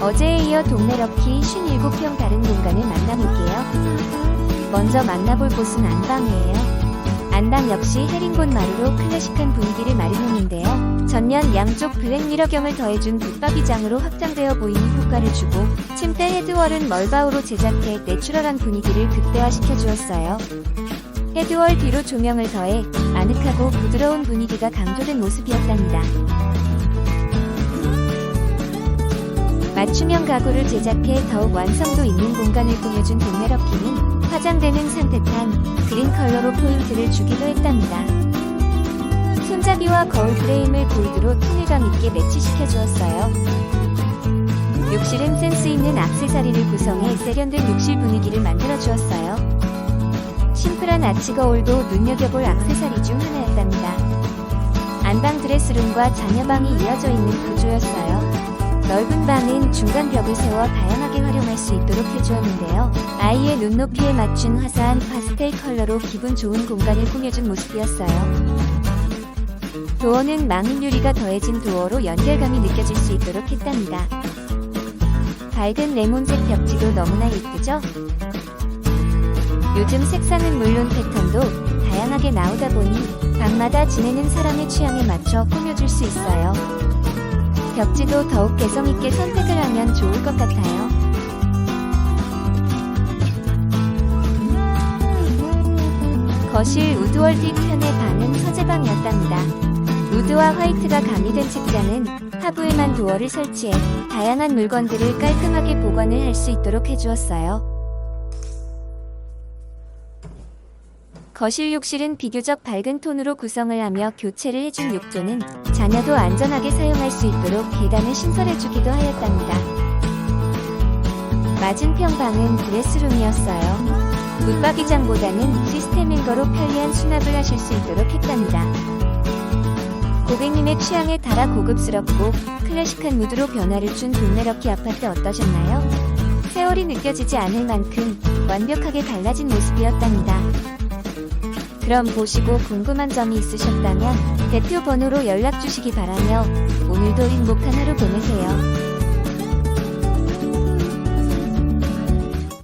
어제에 이어 동네 럭키 57평 다른 공간을 만나볼게요. 먼저 만나볼 곳은 안방이에요. 안방 역시 헤링본 마루로 클래식한 분위기를 마련했는데요. 전면 양쪽 블랙미러경을 더해준 붙박이장으로 확장되어 보이는 효과를 주고 침대 헤드월은 멀바우로 제작해 내추럴한 분위기를 극대화시켜 주었어요. 헤드월 뒤로 조명을 더해 아늑하고 부드러운 분위기가 강조된 모습이었답니다. 맞춤형 가구를 제작해 더욱 완성도 있는 공간을 꾸며준 동네 럭키는 화장되는 산뜻한 그린 컬러로 포인트를 주기도 했답니다. 손잡이와 거울 프레임을 골드로 통일감 있게 매치시켜 주었어요. 욕실은 센스 있는 액세서리를 구성해 세련된 욕실 분위기를 만들어 주었어요. 심플한 아치 거울도 눈여겨볼 액세서리 중 하나였답니다. 안방 드레스룸과 자녀방이 이어져 있는 구조였어요. 넓은 방은 중간 벽을 세워 다양하게 활용할 수 있도록 해주었는데요. 아이의 눈높이에 맞춘 화사한 파스텔 컬러로 기분 좋은 공간을 꾸며준 모습이었어요. 도어는 망인 유리가 더해진 도어로 연결감이 느껴질 수 있도록 했답니다. 밝은 레몬색 벽지도 너무나 예쁘죠? 요즘 색상은 물론 패턴도 다양하게 나오다 보니 방마다 지내는 사람의 취향에 맞춰 꾸며줄 수 있어요. 벽지도 더욱 개성있게 선택을 하면 좋을 것 같아요. 거실 우드월 뒤편의 방은 서재방이었답니다. 우드와 화이트가 가미된 책장은 하부에만 도어를 설치해 다양한 물건들을 깔끔하게 보관을 할 수 있도록 해주었어요. 거실 욕실은 비교적 밝은 톤으로 구성을 하며 교체를 해준 욕조는 자녀도 안전하게 사용할 수 있도록 계단을 신설해주기도 하였답니다. 맞은편 방은 드레스룸이었어요. 붙박이장보다는 시스템인 거로 편리한 수납을 하실 수 있도록 했답니다. 고객님의 취향에 따라 고급스럽고 클래식한 무드로 변화를 준 동네럭키 아파트 어떠셨나요? 세월이 느껴지지 않을 만큼 완벽하게 달라진 모습이었답니다. 그럼 보시고 궁금한 점이 있으셨다면 대표 번호로 연락 주시기 바라며 오늘도 행복한 하루 보내세요.